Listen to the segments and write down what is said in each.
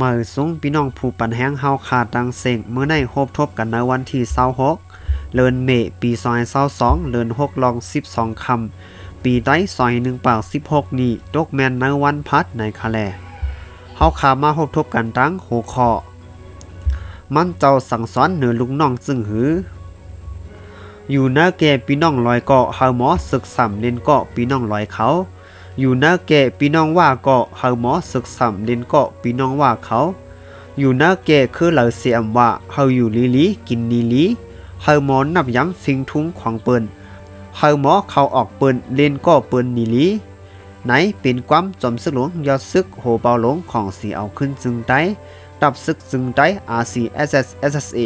มือสูงพี่น้องผู้ปันแห้งเฮาขาดดังเสงเมื่อในพบทบกันในวันที่26เดือนเมษปี2022เดือน6ลอง 12คำปีใดซอย1ปาก16 นี้ตกแมนในวันพัดในคาแลเฮาขามาพบทบกันดังหัวข้อมันเจ้าสั่งสอนเหนือลุงน้องจึงหือ อยู่หน้าแก่พี่น้องลอยเกาะเฮาหมอศึกสำเล่นเกาะพี่น้องลอยเขา อยู่หน้าแก่พี่น้องว่าเกาะเฮาหมอศึกสำเล่นเกาะพี่น้องว่าเขา อยู่หน้าแก่คือเหล่าเสียมว่าเฮาอยู่ลีลีกินลีลีเฮาหมอนับย้ำสิงทุ้งของเปิ้นเฮาหมอเขาออกเปิ้นเล่นก็เปิ้นนีลีไหนเป็นความจอมซึกหลวงยอดซึกโหเบาหลงของสีเอาขึ้นจึงได้ดับซึกจึงได้ RCSS SSA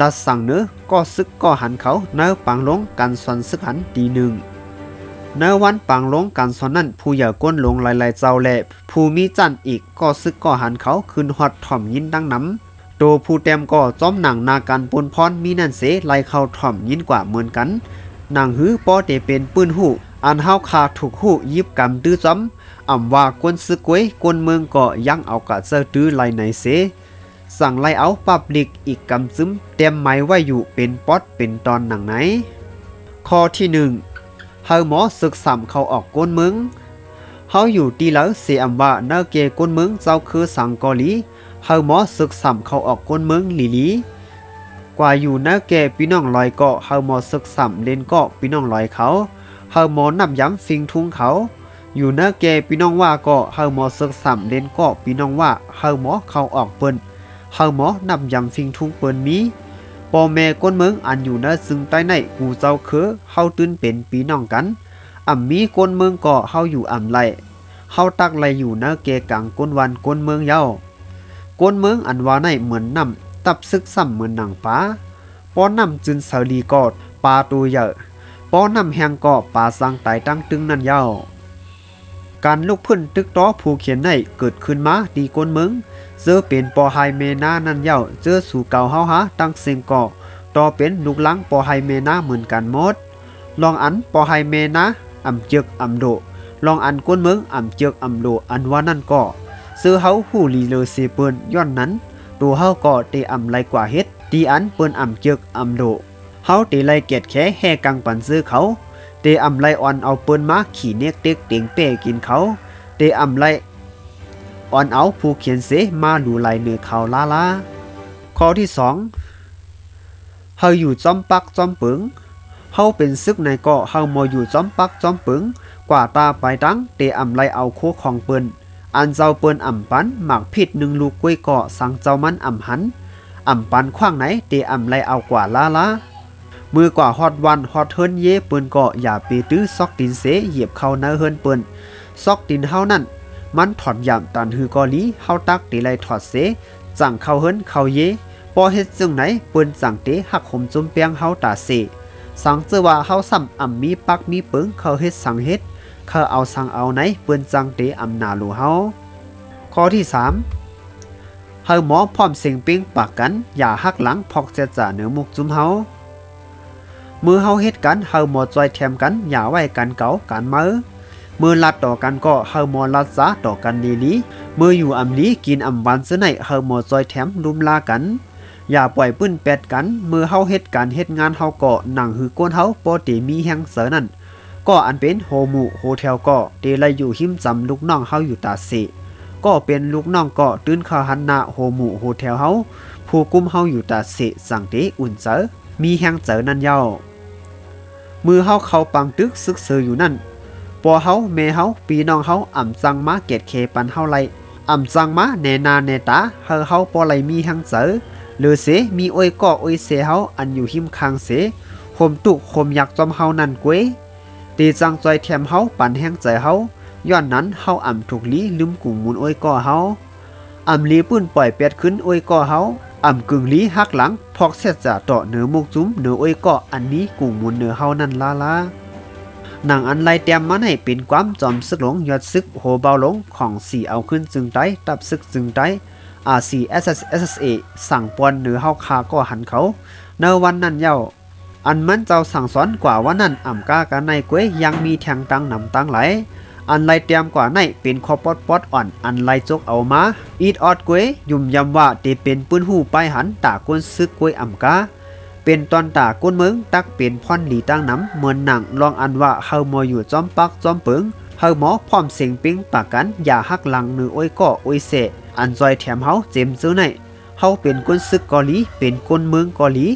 ลัดสั่งเนื้อก็ซึกก็หันเขาเนื้อปังลงกันสอนซึกหันตีหนึ่ง เนื้อวันปังลงกันสอนนั่นผู้อย่าก้นลงหลายๆเจ้าแหละ ผู้มีจันอีกก็ซึกก็หันเขาขึ้นฮอดถ่อมยินดังน้ำโตผู้เต็มก็จ้อมหนังนาการปนพรมีนั่นเสไลเข้าถ่อมยินกว่าเหมือนกันนางหื้อป้อเตเป็นปืนหูอันเฮาคาถูกหูยิบกำตื้อจ้อมอ่ำว่ากวนซึกไว้กวนเมืองก็ยังเอากะเซอตื้อไลไหนเสสั่งไล่เอาปับลิกอีกกำซึมเต็มไม้ไว้อยู่เป็นป๊อดเป็นตอนหนังไหน ข้อที่หนึ่ง เฮาหมอศึกสามเขาออกก้นมึงเฮาอยู่ตีแล้วเสียอำว่าเนอเกก้นมึงเจ้าคือสังกอลีเฮาหมอศึกสามเขาออกก้นมึงลีลีกว่าอยู่เนอเกพี่น้องลอยเกาะเฮาหมอศึกสามเล่นเกาะพี่น้องลอยเขาเฮาหมอนับย้ำฟิงทุงเขาอยู่เนอเกพี่น้องว่าเกาะเฮาหมอศึกสามเล่นเกาะพี่น้องว่าเฮาหมอเขาออกเปิ้นเฮาหมอนำยำฟิงทุงเปิ้นมี ปอแม่ก้นเมืองอันอยู่นะซึ่งใต้ในกูเจ้าคือเฮาตื่นเป็นปีน้องกันอ่ำมีก้นเมืองก็เฮาอยู่อ่ำไรเฮาตักไรอยู่นะเกกังก้นวันก้นเมืองเย้าก้นเมืองอันว่าในเหมือนน้ำตับซึกซ้ำเหมือนหนังป้าป้อน้ำจึนเสลีกอดปลาตัวเยอะป้อน้ำแหงก็ปลาสังไตตั้งตึงนั่นเย้า การลุกพื้นตึกต้อผู้เขียนในเกิดขึ้นมาดีก้นเมืองเจอเป็นปอไฮเมนานั่นเย้าเจอสู่เก่าเฮาหาตั้งเซงก่อต่อเป็นลูกหลังปอไฮเมนาเหมือนกันหมด ลองอันปอไฮเมนาอำเจึกอำโด ลองอันก้นเมืองอำเจึกอำโดอันว่านั่นก็ซื้อเฮาหูลีเลเซเปิ้นย้อนนั้นตัวเฮาก็เตอำไรกว่าเฮ็ดตีอันเปิ้นอำเจึกอำโดเฮาเตไลเกียดแค่แห่กังปันซื้อเขา เตอำไรอ่อนเอาเปิ้นมาขี่เนกเต็กเต็งเป้กินเขาเตอำไรอ่อนเอาผู้เขียนเสมาดูลายเนื้อเขาลาลาข้อที่สองเฮาอยู่จอมปักจอมปึงเฮาเป็นซึกในเกาะเฮามอยู่จอมปักจอมปึงกว่าตาไปตั้งเตอำไรเอาโคของเปิ้นอันเจ้าเปิ้นอ่ำปันหมักผิดหนึ่งลูกกล้วยเกาะสั่งเจ้ามันอ่ำหันอ่ำปันขว้างไหนเตอำไรเอากว่าลาลา มือกว่าฮอดวันฮอดเฮิรนเย่เปิ้นกาะอย่าไปตื้อซอกตินเสเหยียบเข้าเนื้อเฮิรนเปิ้นซอกตินเฮานั่นมันถอดยามตันฮือกอลีเฮาตักตีไลถอดเสจังเข้าเฮินเข้าเยปอเฮ็ดจึงไหนเปิ้นจังเตหักขมจุมเปียงเฮาตาเสสังเจอว่าเฮาซ้ำอ่ำมีปักมีปึงเขาเฮ็ดสังเฮ็ดเขาเอาสังเอาไหนเปิ้นจังเตอำนาลูเฮาข้อที่3เฮาหมอพร้อมเสียงปิงปากกัน อย่าหักหลังพอกเจจ่าเหนือมุกจุมเฮา มือเฮาเฮ็ดกันเฮาหมอจอยแถมกันอย่าไว้กันเก่ากันมือมือลัดต่อกันก็เฮาหมอลัดซาต่อกันลีลีมืออยู่อำลีกินอำวันซะไหนเฮาหมอจอยแถมลุมลากัน อย่าปล่อยปื้นแปดกัน มือเฮาเฮ็ดการเฮ็ดงานเฮาก็หนังหือก้นเฮาปอติมีแฮงเสอนั่นก็อันเป็นโฮมูโฮเทลก็เตไลอยู่หิมจำลูกน้องเฮาอยู่ตาเสก็เป็นลูกน้องก็ตื่นข้าหันหน้าโฮมูโฮเทลเฮาผู้กุมเฮาอยู่ตาเสสั่งเตอุ่นเจอมีแฮงเจอนั่นเย้า มือเฮาเข้าปังตึกซึกเซออยู่นั่นปอเฮาแม่เฮาปีน้องเฮาอ่ำจังมาเกตเคปันเฮาไลอ่ำจังมาแนนาแนตาเฮาเฮาปอไลมีทั้งเจอหรือเสมีอ้อยก่ออ้อยเสเฮาอันอยู่หิมคางเสคมตุคมอยากจอมเฮานั่นกวยตีจังจอยแถมเฮาปันแห้งใจเฮาย้อนนั้นเฮาอ่ำถูกลีลืมกลุ่มมุนอ้อยก่อเฮาอ่ำลีปื้นปล่อยเป็ดขึ้นอ้อยก่อเฮา อ่ำกึ่งลีหักหลัง พอกเสียจะต่อเหนือมุกจุ้มเหนืออ้อยก่ออันนี้กุ่มมุนเหนือเฮานั่นลาลาหนังอันไลเตรียมมาให้เป็นความจอมซึกหลงยอดซึกโหเบาหลงของสีเอาขึ้นจึงได้ตับซึกจึงได้ RCSSA สั่งปวนหรือเฮาคาก็หันเขาในวันนั้นเย้าอันมันเจ้าสั่งสอนกว่าว่านั้นอ่ำก้ากันในกวยยังมีแทงตังนำตังไหล อันไลเตรียมกว่าในเป็นคอปอดปอดอ่อนอันไลจกเอามาอีดออดกวยยุ่มยำว่าเตเป็นปืนหูปลายหันตาก้นซึกกวยอ่ำกาเป็นตอนตาก้นเมืองตักเป็นพ่อนหลีตั้งน้ำเหมือนหนังลองอันว่าเฮาหมออยู่จอมปักจอมเปิงเฮาหมอพร้อมเสียงปิงปากกันอย่าหักหลังหนืออ้ยก่อโอ้ยเสะอันจอยแถมเฮาเจมซื้อในเฮาเป็นก้นซึกเกาหลีเป็นก้นเมืองเกาหลี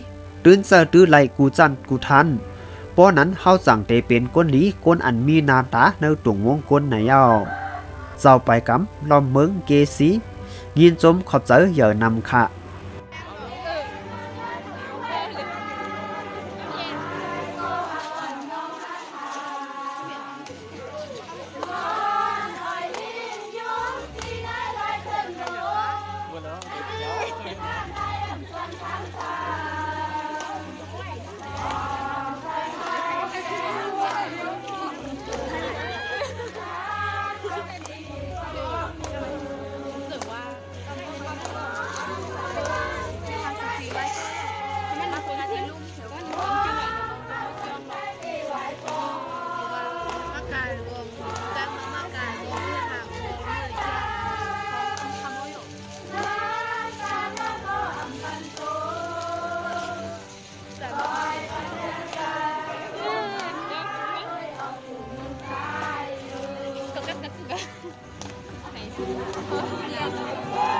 ตื่นเซอตื้อไหลกูจันกูทัน ป้อนั้นเฮาสั่งเตเป็นก้นหลีก้นอันมีนาตาในตุงวงก้นไหนยาวเจ้าไปกำลอมเมืองเกซียินจมขอบเจอเหย่อนำค่ะ Obrigada.